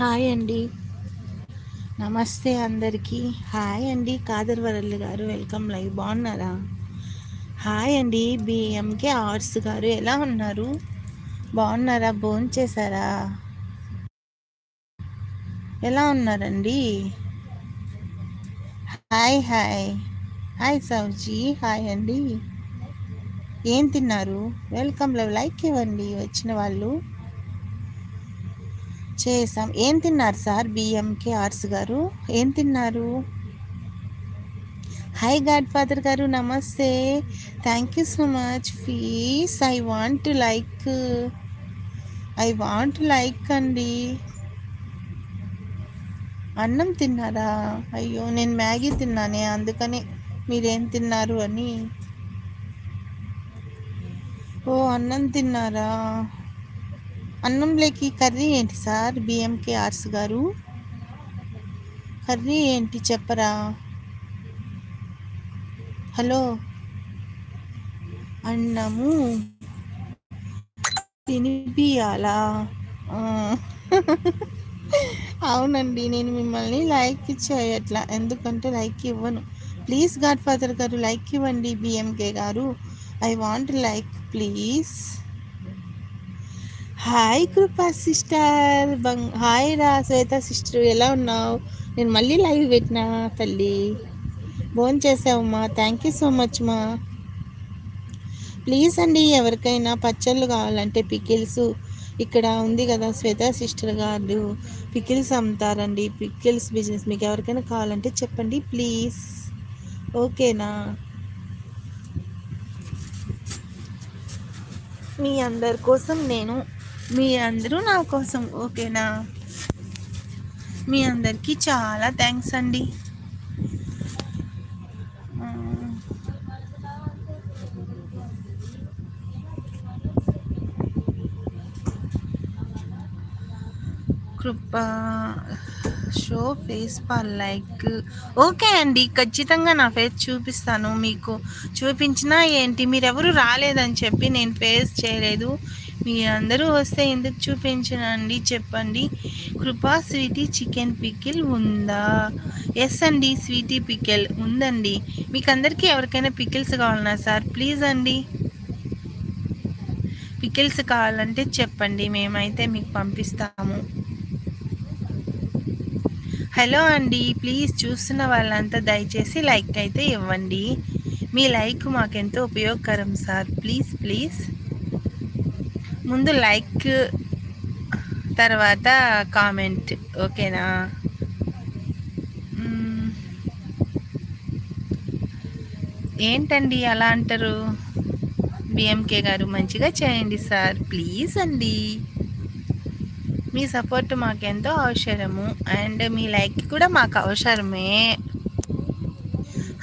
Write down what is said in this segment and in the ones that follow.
Hi అండి. నమస్తే అందరికీ. హాయ్ అండి కాదర్ వరల్లి గారు. Welcome live. బాగున్నారా? హాయ్ అండి. బిఎంకే ఆర్ట్స్ గారు. ఎలా ఉన్నారు? బాగున్నారా? భోన్ చేశారా? ఎలా ఉన్నారండి? Hi hi. హాయ్ సౌజీ. హాయ్ అండి. ఏం తిన్నారు? Welcome live. లైక్ ఇవ్వండి. వచ్చిన వాళ్ళు. చేసాం ఏం తిన్నారు సార్? బిఎంకే ఆర్ట్స్ గారు? ఏం తిన్నారు? హాయ్ గాడ్ ఫాదర్ గారు నమస్తే. Thank you so much fees I want like I want like అండి. అన్నం తిన్నారా? అయ్యో నేను మ్యాగీ తిన్నానే అందుకనే మీరేం తిన్నారు అని. ఓ అన్నం తిన్నారా? అన్నంలోకి కర్రీ ఏంటి సార్? బిఎంకే ఆర్స్ గారు. కర్రీ ఏంటి చెప్పరా? హలో. అన్నము తినిపియాలా? అవునండి నేను మిమ్మల్ని లైక్ చేయట్లా. ఎందుకంటే లైక్ ఇవ్వను. ప్లీజ్ గాడ్ ఫాదర్ గారు లైక్ ఇవ్వండి బిఎంకే గారు. I want like please. Hi Krupa sister బంగ్ hi రా శ్వేత సిస్టర్ ఎలా ఉన్నావు? నేను మళ్ళీ లైవ్ పెట్టినా తల్లి. ఫోన్ చేసావమ్మా థ్యాంక్ యూ సో మచ్ మా. ప్లీజ్ అండి ఎవరికైనా పచ్చళ్ళు కావాలంటే పికిల్స్ ఇక్కడ ఉంది కదా శ్వేత సిస్టర్ గారు. పికిల్స్ అమ్ముతారండి. పికిల్స్ బిజినెస్ మీకు ఎవరికైనా కావాలంటే చెప్పండి ప్లీజ్ ఓకేనా మీ అందరి కోసం నేను మీ అందరూ నా కోసం ఓకేనా? మీ అందరికీ చాలా థ్యాంక్స్ అండి. Krupa show face per like. Okay అండి ఖచ్చితంగా నా ఫేస్ చూపిస్తాను మీకు. చూపించినా ఏంటి మీరెవరు రాలేదని చెప్పి నేను ఫేస్ చేయలేదు. మీరందరూ వస్తే ఎందుకు చూపించనండి? చెప్పండి. కృపా స్వీటీ చికెన్ పికిల్ ఉందా? ఎస్ అండి స్వీటీ పికిల్ ఉందండి. మీకు అందరికీ ఎవరికైనా పికిల్స్ కావాలన్నా సార్ ప్లీజ్ అండి. పికిల్స్ కావాలంటే చెప్పండి మేమైతే మీకు పంపిస్తాము. హలో అండి ప్లీజ్ చూస్తున్న వాళ్ళంతా దయచేసి లైక్ అయితే ఇవ్వండి. మీ లైక్ మాకెంతో ఉపయోగకరం సార్ ప్లీజ్ ప్లీజ్. ముందు లైక్ తర్వాత కామెంట్ ఓకేనా? ఏంటండి అలా అంటారు? బిఎంకే గారు మంచిగా చేయండి సార్ ప్లీజ్ అండి. మీ సపోర్ట్ మాకెంతో అవసరము అండ్ మీ లైక్ కూడా మాకు అవసరమే.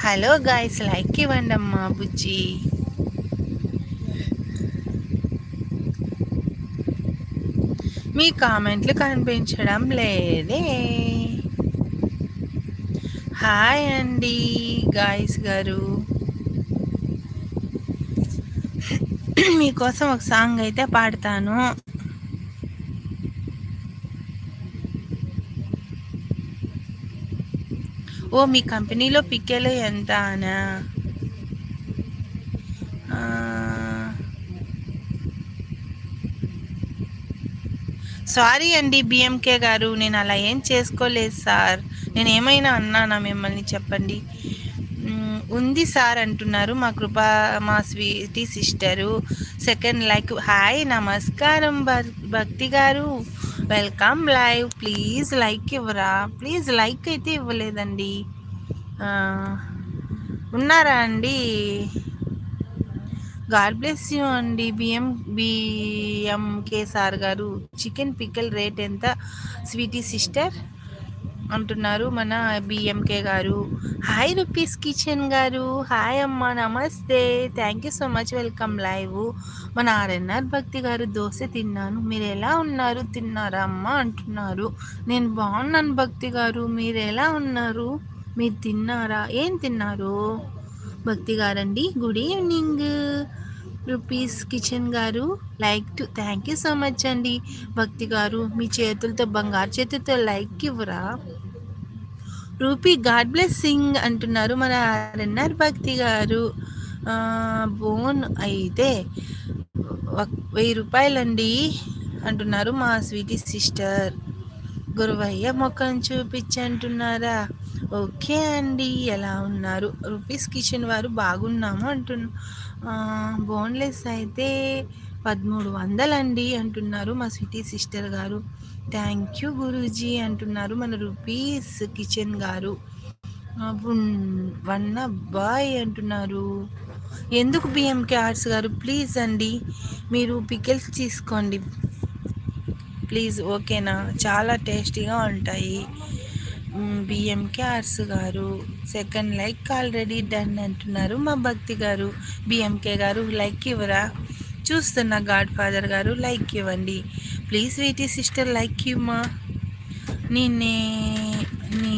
హలో గాయస్ లైక్ ఇవ్వండి అమ్మా బుజ్జి. మీ కామెంట్లు కనిపించడం లేదే. హాయ్ అండి గాయస్ గారు. మీకోసం ఒక సాంగ్ అయితే పాడతాను. ఓ మీ కంపెనీలో పిక్కెలు ఎంత అనా? సారీ అండి బిఎంకే గారు నేను అలా ఏం చేసుకోలేదు సార్. నేను ఏమైనా అన్నానా మిమ్మల్ని చెప్పండి? ఉంది సార్ అంటున్నారు మా కృప మా sweety sister. Second like hi నమస్కారం భక్తి గారు. వెల్కమ్ లైవ్ ప్లీజ్ లైక్ ఇవ్వరా? ప్లీజ్ లైక్ అయితే ఇవ్వలేదండి. ఉన్నారా అండి? గాడ్ బ్లెస్ యూ అండి. బిఎం బిఎంకే సార్ గారు చికెన్ పిక్కల్ రేట్ ఎంత? స్వీటీ సిస్టర్ అంటున్నారు మన బిఎంకే గారు. హాయ్ రూపీస్ కిచెన్ గారు. హాయ్ అమ్మ నమస్తే. Thank you so much. Welcome live. మన ఆర్ఎన్ఆర్ భక్తి గారు దోశ తిన్నాను. మీరు ఎలా ఉన్నారు? తిన్నారా అమ్మ? అంటున్నారు. నేను బాగున్నాను భక్తి గారు. మీరు ఎలా ఉన్నారు? మీరు తిన్నారా? ఏం తిన్నారు? భక్తి గారండి. గుడ్ ఈవినింగ్ రూపీస్ కిచెన్ గారు. Like to thank you so much అండి. భక్తి గారు మీ చేతులతో బంగారు చేతులతో లైక్ ఇవ్వరా. రూపీ గాడ్ బ్లెస్సింగ్ అంటున్నారు మన ఆర్ఎన్ఆర్ భక్తి గారు. బోన్ అయితే వెయ్యి రూపాయలండి అంటున్నారు మా స్వీటీ సిస్టర్. గురువయ్య మొక్కను చూపించంటున్నారా? ఓకే అండి ఎలా ఉన్నారు? రూపీస్ కిచెన్ వారు బాగున్నాము అంటున్నా బోన్లెస్ అయితే పదమూడు వందలండి అంటున్నారు మా స్వీటీ సిస్టర్ గారు. థ్యాంక్ యూ గురూజీ అంటున్నారు మన రూపీస్ కిచెన్ గారు. వన్ బాయ్ అంటున్నారు. ఎందుకు బిఎంకే ఆర్ట్స్ గారు? ప్లీజ్ అండి మీరు పికిల్స్ తీసుకోండి. ప్లీజ్ ఓకేనా? చాలా టేస్టీగా ఉంటాయి. బిఎంకే ఆర్స్ గారు సెకండ్ లైక్ ఆల్రెడీ డన్ అంటున్నారు. మా భక్తి గారు బిఎంకే గారు లైక్ ఇవ్వరా? చూస్తున్న గాడ్ ఫాదర్ గారు లైక్ ఇవ్వండి. ప్లీజ్ వీటి సిస్టర్ లైక్ ఇవ్వమా నిన్నే నీ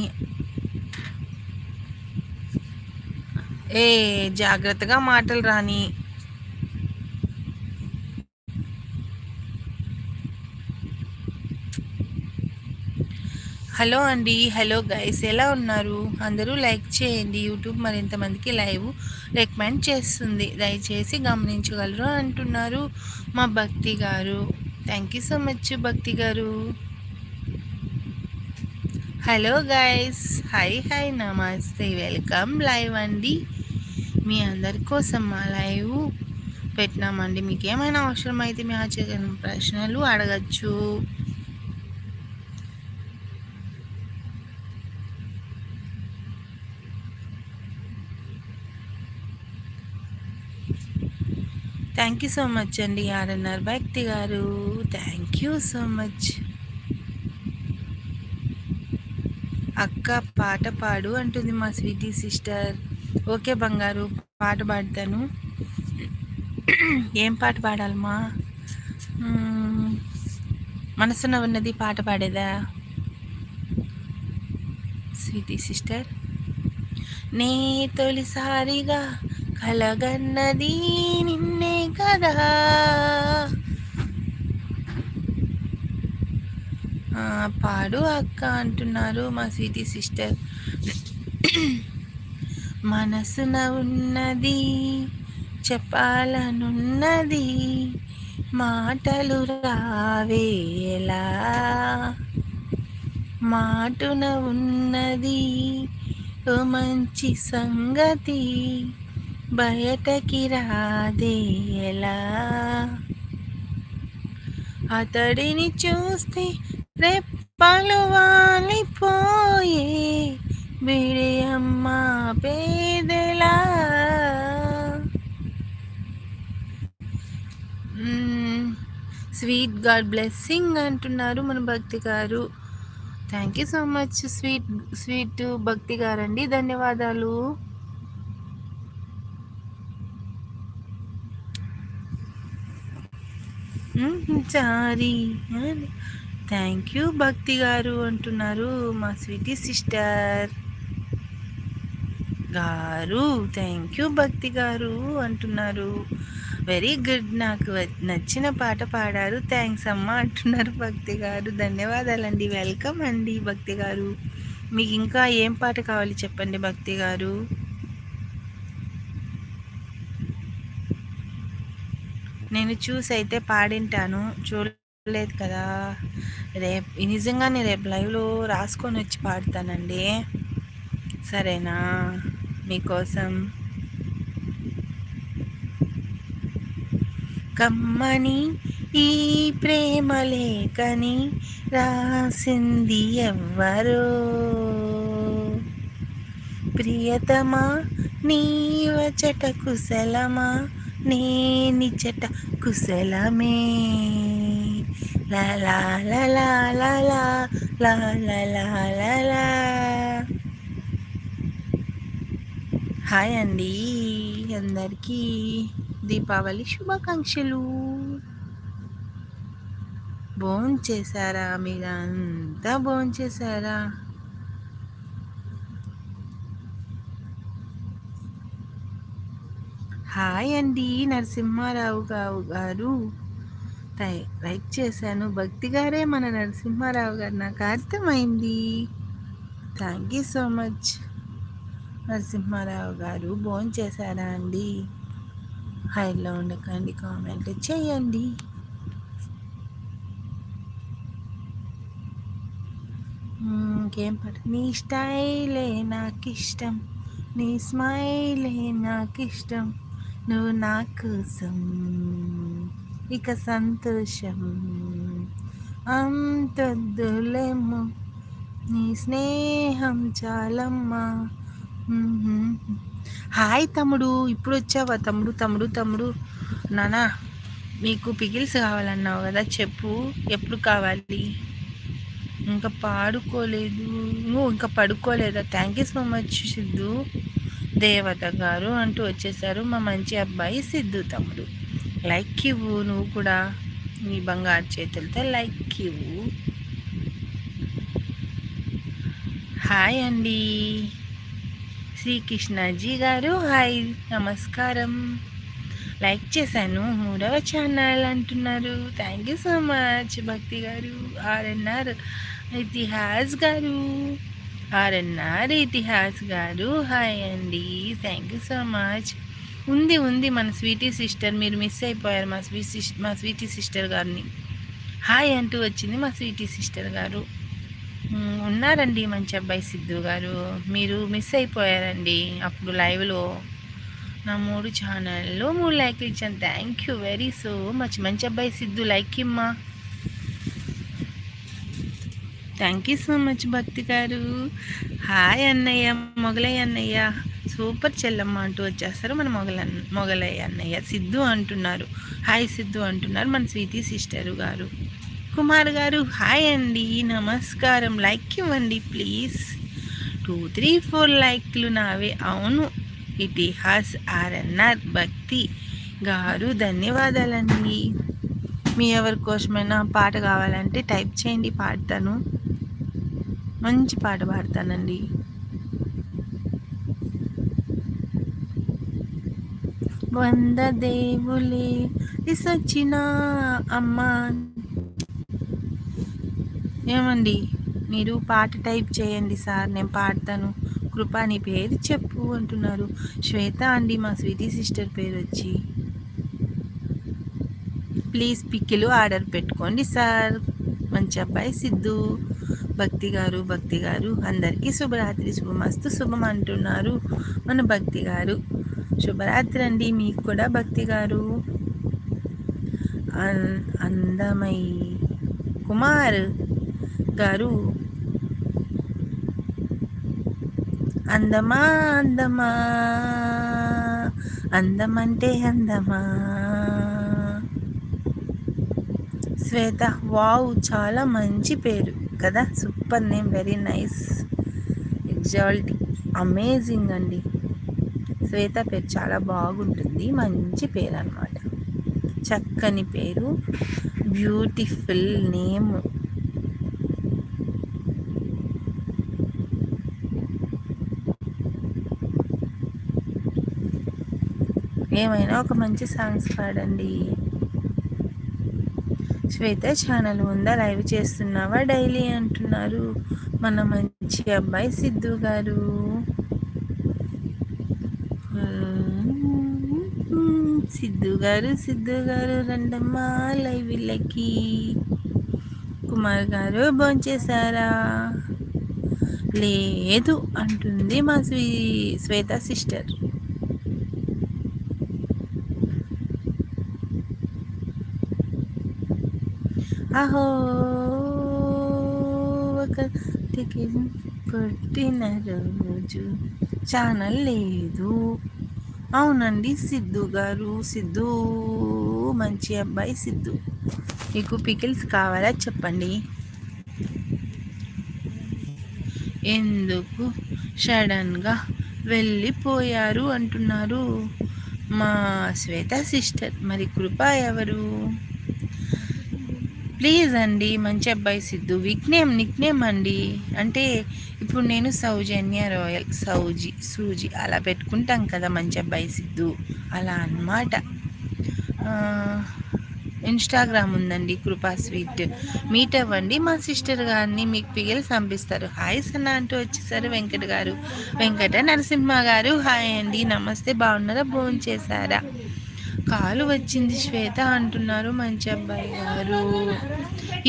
ఏ జాగ్రత్తగా మాటలు రాని. హలో అండి హలో గైస్ ఎలా ఉన్నారు? అందరూ లైక్ చేయండి. యూట్యూబ్ మరింతమందికి లైవ్ రికమెండ్ చేస్తుంది. దయచేసి గమనించగలరు అంటున్నారు మా భక్తి గారు. Thank you so much Bhakti గారు. హలో గైస్ హాయ్ హాయ్ నమస్తే. వెల్కమ్ లైవ్ అండి. మీ అందరి కోసం మా లైవ్ పెట్టినామండి. మీకు ఏమైనా అవసరం అయితే మీ ఆచరణ ప్రశ్నలు అడగచ్చు. థ్యాంక్ యూ సో మచ్ అండి ఆర్ఎన్ఆర్ భక్తి గారు. Thank you so much. అక్క పాట పాడు అంటుంది మా స్వీటీ సిస్టర్. ఓకే బంగారు పాట పాడతాను. ఏం పాట పాడాలమ్మా మనసున ఉన్నది పాట పాడేదా? Sweety sister. నే తొలిసారిగా కలగన్నది నిన్నే కదా. పాడు అక్క అంటున్నారు మా స్వీటీ సిస్టర్. మనసున ఉన్నది చెప్పాలనున్నది మాటలు రావేలా? మాటున ఉన్నది ఓ మంచి సంగతి బయటకి రాదేలా అతడిని చూస్తే రెప్పలు వాలిపోయే బిడి అమ్మ పేదలా? స్వీట్ గాడ్ బ్లెస్సింగ్ అంటున్నారు మన భక్తి గారు. Thank you so much sweet sweet Bhakti గారండి. ధన్యవాదాలు. చారి. థ్యాంక్ యూ భక్తి గారు అంటున్నారు మా స్వీటీ సిస్టర్ గారు. థ్యాంక్ యూ భక్తి గారు అంటున్నారు. వెరీ గుడ్ నాకు నచ్చిన పాట పాడారు. థ్యాంక్స్ అమ్మ అంటున్నారు భక్తి గారు. ధన్యవాదాలండి వెల్కమ్ అండి భక్తి గారు. మీకు ఇంకా ఏం పాట కావాలి చెప్పండి భక్తి గారు? నేను చూసి అయితే పాడింటాను. చూడలేదు కదా. రేపు నిజంగానే రేపు లైవ్లో రాసుకొని వచ్చి పాడతానండి. సరేనా? మీకోసం. కమ్మని ఈ ప్రేమ లేఖని రాసింది ఎవ్వరో. ప్రియతమా నీవచట కుశలమా నేనిచట కుశలమే లా లా లా లా లా లా లా లా లా లా హాయ్ అండి అందరికీ దీపావళి శుభాకాంక్షలు భోన్ చేశారా మీరంతా భోన్ హాయ్ అండి నరసింహారావు గారు. లైక్ చేశాను. భక్తి గారే మన నరసింహారావు గారు. నాకు అర్థమైంది. Thank you so much Narasimharao గారు. భోజనం చేశారా అండి? హైలో ఉండకండి. కామెంట్ చేయండి. ఇంకేం పాట? నీ స్టైలే నాకు ఇష్టం నీ స్మైలే నాకు ఇష్టం నువ్వు నా కోసం ఇక సంతోషం అంతొద్దులేమో. నీ స్నేహం చాలమ్మా. హాయ్ తమ్ముడు ఇప్పుడు వచ్చావా తమ్ముడు తమ్ముడు తమ్ముడు? నానా మీకు పిగిల్స్ కావాలన్నావు కదా చెప్పు ఎప్పుడు కావాలి? ఇంకా పాడుకోలేదు. ఇంకా పడుకోలేదా? Thank you so much Siddhu. దేవత గారు అంటూ వచ్చేసారు. మా మంచి అబ్బాయి సిద్ధు తమ్ముడు. లైక్ ఇవ్వు నువ్వు కూడా. నీ బంగారు చేతులతో లైక్ ఇవ్వు హాయ్ అండి. శ్రీకృష్ణాజీ గారు హాయ్. నమస్కారం. లైక్ చేశాను. మూడవ ఛానల్ అంటున్నారు. Thank you so much Bhakti గారు. ఆర్ఎన్ఆర్ ఇతిహాస్ గారు. ఆర్ఎన్ఆర్ ఇతిహాస్ గారు. హాయ్ అండి. థ్యాంక్ యూ సో మచ్ ఉంది ఉంది మన స్వీటీ సిస్టర్. మీరు మిస్ అయిపోయారు మా స్వీట్ సిస్టర్ మా స్వీటీ సిస్టర్ గారిని. హాయ్ అంటూ వచ్చింది మా స్వీటీ సిస్టర్ గారు. ఉన్నారండి మంచి అబ్బాయి సిద్ధు గారు. మీరు మిస్ అయిపోయారండి అప్పుడు లైవ్లో. నా మూడు ఛానల్లో మూడు లైక్లు ఇచ్చాను. Thank you very so much మంచి అబ్బాయి Siddhu. Like ఇమ్మా thank you so much Bhakti గారు. హాయ్ అన్నయ్య మొగలయ్య అన్నయ్య సూపర్ చెల్లమ్మ అంటూ వచ్చేస్తారు. మన మొగల మొగలయ్య అన్నయ్య సిద్ధు అంటున్నారు. హాయ్ సిద్ధు అంటున్నారు మన స్వీటీ సిస్టరు గారు. కుమార్ గారు హాయ్ అండి. నమస్కారం. లైక్ ఇవ్వండి ప్లీజ్ టూ త్రీ ఫోర్ లైక్లు నావే. అవును ఇతిహాస్ ఆర్ఎన్ఆర్ భక్తి గారు ధన్యవాదాలండి. మీ ఎవరి కోసమైనా పాట కావాలంటే టైప్ చేయండి పాడతాను. మంచి పాట పాడతానండి. వంద దేవులే ఇసొచ్చిన అమ్మ. ఏమండి మీరు పాట టైప్ చేయండి సార్ నేను పాడతాను. కృప నీ పేరు చెప్పు అంటున్నారు. శ్వేత అండి మా స్వీటీ సిస్టర్ పేరు వచ్చి. ప్లీజ్ పిక్కిలు ఆర్డర్ పెట్టుకోండి సార్. మంచి అబ్బాయి సిద్ధు. భక్తి గారు భక్తి గారు అందరికీ శుభరాత్రి శుభమస్తు శుభం అంటున్నారు మన భక్తి గారు. శుభరాత్రి అండి మీకు కూడా భక్తి గారు. అందమై కుమార్ గారు. అందమా అందమా అందమంటే అందమా. శ్వేత వావ్ చాలా మంచి పేరు. కదా? Super name very nice. ఎగ్జాల్టీ amazing అండి. శ్వేత పేరు చాలా బాగుంటుంది మంచి పేరు అనమాట చక్కని పేరు బ్యూటిఫుల్ నేమ్. ఏమైనా ఒక మంచి సాంగ్స్ పాడండి. శ్వేత ఛానల్ ఉందా లైవ్ చేస్తున్నావా డైలీ అంటున్నారు మన మంచి అబ్బాయి సిద్ధు గారు. సిద్ధు గారు సిద్ధు గారు రండమ్మా లైవ్లకి. కుమార్ గారు భోంచేశారా? లేదు అంటుంది మా స్వీ శ్వేత సిస్టర్. అహో ఒక పుట్టిన రోజు ఛానల్ లేదు. అవునండి సిద్ధు గారు. సిద్ధు మంచి అబ్బాయి సిద్ధు. మీకు పికిల్స్ కావాలా చెప్పండి? ఎందుకు సడన్గా వెళ్ళిపోయారు అంటున్నారు? మా శ్వేత సిస్టర్. మరి కృప ఎవరు? ప్లీజ్ అండి మంచి అబ్బాయి సిద్ధు. విక్నేమ్ నిక్నేమ్ అండి. అంటే ఇప్పుడు నేను సౌజన్య రాయల్ సౌజీ సూజీ అలా పెట్టుకుంటాం కదా మంచి అబ్బాయి సిద్ధు. అలా అన్నమాట. ఇన్స్టాగ్రామ్ ఉందండి కృపా స్వీట్. మీట్ అవ్వండి మా సిస్టర్ గారిని మీకు పిగిలి పంపిస్తారు హాయ్ సన్న అంటూ వచ్చేసారు వెంకట గారు. వెంకట నరసింహ గారు హాయ్ అండి. నమస్తే బాగున్నారా? భోజనం చేశారా కాలు వచ్చింది శ్వేత అంటున్నారు మంచి అబ్బాయి గారు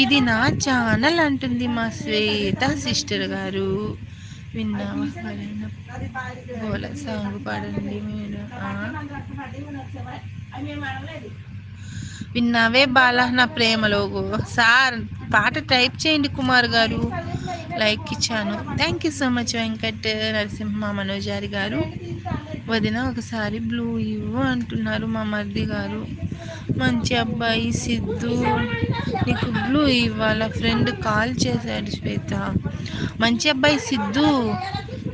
ఇది నా ఛానల్ అంటుంది మా శ్వేత సిస్టర్ గారు. విన్నావా సాంగ్ పాడండి మీరు. విన్నావే బాల నా ప్రేమలో సార్ పాట టైప్ చేయండి కుమార్ గారు. లైక్ ఇచ్చాను. Thank you so much Venkat Narasimha మనోజారి గారు. వదిన ఒకసారి బ్లూ ఇవ్వు అంటున్నారు మా మర్ది గారు. మంచి అబ్బాయి సిద్ధు నీకు బ్లూ ఇవ్వాల? ఫ్రెండ్ కాల్ చేశాడు శ్వేత. మంచి అబ్బాయి సిద్ధు.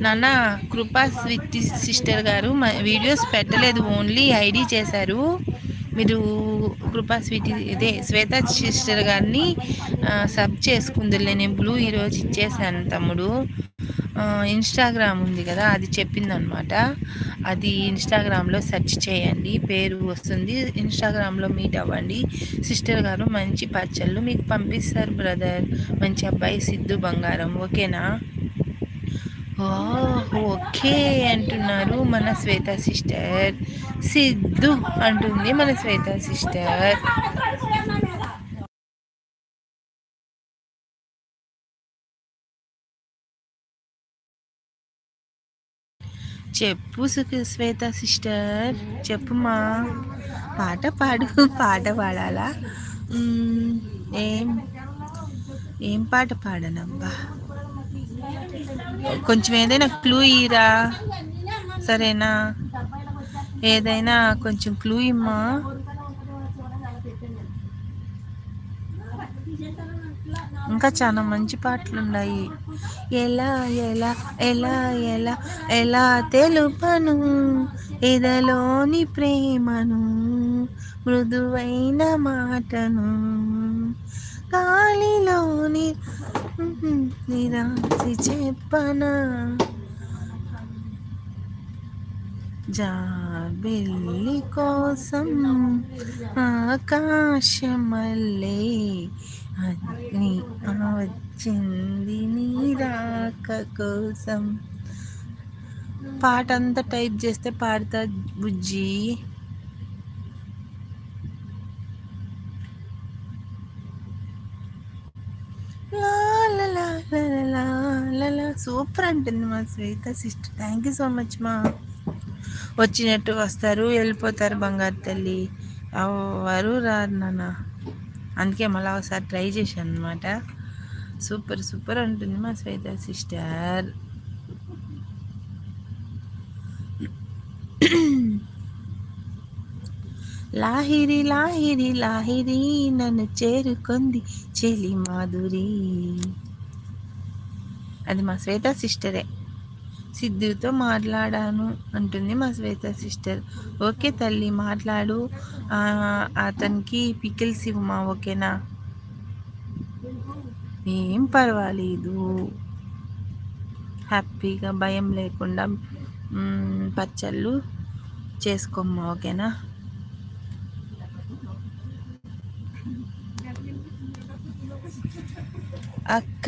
నాన్న కృపా స్విట్ సిస్టర్ గారు వీడియోస్ పెట్టలేదు ఓన్లీ ఐడి చేశారు. మీరు కృపా స్వీట్ ఇదే శ్వేత సిస్టర్ గారిని సబ్ చేసుకుందిలే నేను బ్లూ ఈరోజు ఇచ్చేసాను తమ్ముడు. ఇన్స్టాగ్రామ్ ఉంది కదా అది చెప్పిందనమాట. అది ఇన్స్టాగ్రామ్లో సెర్చ్ చేయండి పేరు వస్తుంది. ఇన్స్టాగ్రామ్లో మీట్ అవ్వండి. సిస్టర్ గారు మంచి పచ్చళ్ళు మీకు పంపిస్తారు బ్రదర్. మంచి అబ్బాయి సిద్ధు బంగారం ఓకేనా? ఓకే అంటున్నారు మన శ్వేత సిస్టర్. సిద్ధు అంటుంది మన శ్వేత సిస్టర్. చెప్పు శ్వేత సిస్టర్. చెప్పుమా పాట పాడు పాట పాడాలా? ఏం ఏం పాట పాడనబ్బా? కొంచెం ఏదైనా క్లూ ఇరా. సరేనా? ఏదైనా కొంచెం క్లూ ఇమ్మా. ఇంకా చాలా మంచి పాటలు ఉన్నాయి ఎలా ఎలా ఎలా ఎలా ఎలా తెలుపను? ఎదలోని ప్రేమను మృదువైన మాటను. గాలిలోని నిరాశి చెప్పనా? జాబిల్లి కోసం ఆకాశమల్లే అగ్ని వచ్చింది నీరాక కోసం. పాట అంతా టైప్ చేస్తే పాడతా బుజ్జి. సూపర్ అంటుంది మా Shweta sister. Thank you so much మా. వచ్చినట్టు వస్తారు వెళ్ళిపోతారు బంగారు తల్లి. ఎవరు రారు నాన్న. అందుకే మళ్ళీ ఒకసారి ట్రై చేశాను అనమాట సూపర్ సూపర్ అంటుంది మా శ్వేత సిస్టర్. లాహిరి లాహిరి లాహిరి నన్ను చేరుకుంది చెలి మాధురి అది మా శ్వేత సిస్టరే. సిద్ధుతో మాట్లాడాను అంటుంది మా శ్వేత సిస్టర్. ఓకే తల్లి మాట్లాడు. అతనికి పికిల్స్ ఇవ్వమా ఓకేనా? ఏం పర్వాలేదు. హ్యాపీగా భయం లేకుండా పచ్చళ్ళు చేసుకోమ్మా ఓకేనా? అక్క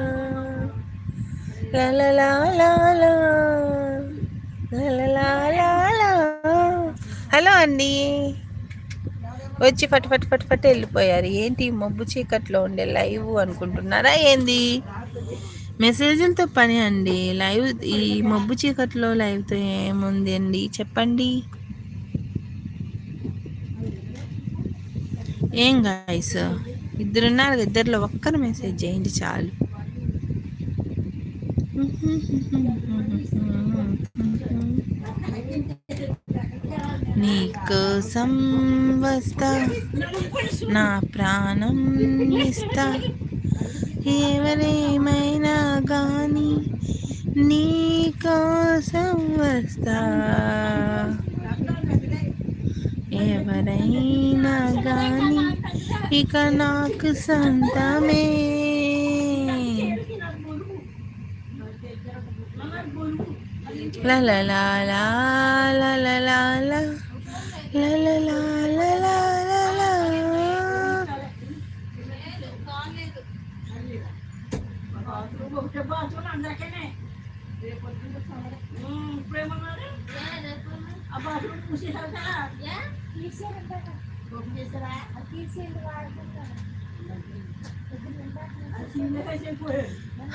హలో అండి వచ్చి ఫట్ ఫట్ ఫట్ ఫట్ వెళ్ళిపోయారు. ఏంటి మబ్బు చీకట్లో ఉండే లైవ్ అనుకుంటున్నారా ఏంది? మెసేజ్లతో పని అండి. లైవ్ ఈ మబ్బు చీకట్లో లైవ్తో ఏముంది అండి? చెప్పండి. ఏం గాయస్ ఇద్దరున్నారు ఇద్దరిలో ఒక్కరు మెసేజ్ చేయండి చాలు. నీకోసం వస్తా నా ప్రాణం ఇస్తా. ఎవరేమైనా కానీ నీకోసం వస్తా ఎవరైనా కానీ ఇక నాకు సొంతమే. La la la la la la la la la la la la la la la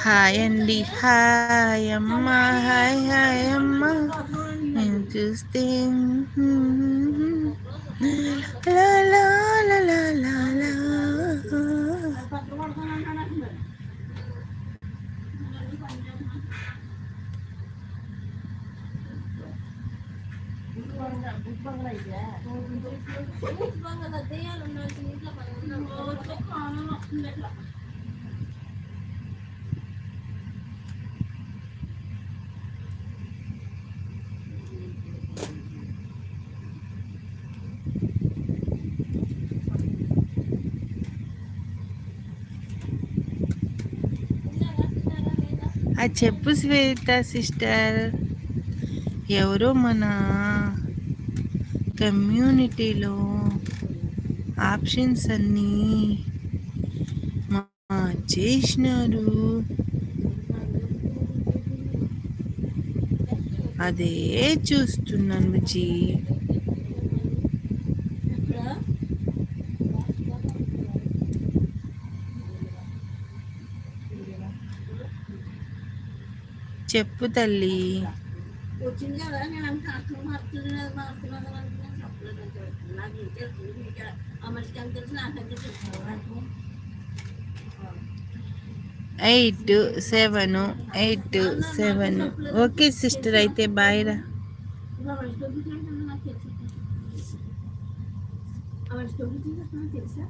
hi అండి హాయ్ అమ్మ హాయ్ హాయ్ అమ్మ నేను చూస్తే లా లా లా లా లా లా. అది చెప్పు శ్వేత సిస్టర్. ఎవరో మన కమ్యూనిటీలో ఆప్షన్స్ అన్నీ చేసినారు అదే చూస్తున్నాను బుజ్జి చెప్పు తల్లి. వచ్చింది కదా నేను అంత అర్థం మారుతుంది మారుతున్నది నాకు తెలుసు ఆ మనిషికి ఎంత తెలుసు నాకంటే తెలుసు eight seven eight seven. Okay sister అయితే బాయ్ రా. తెలుసా?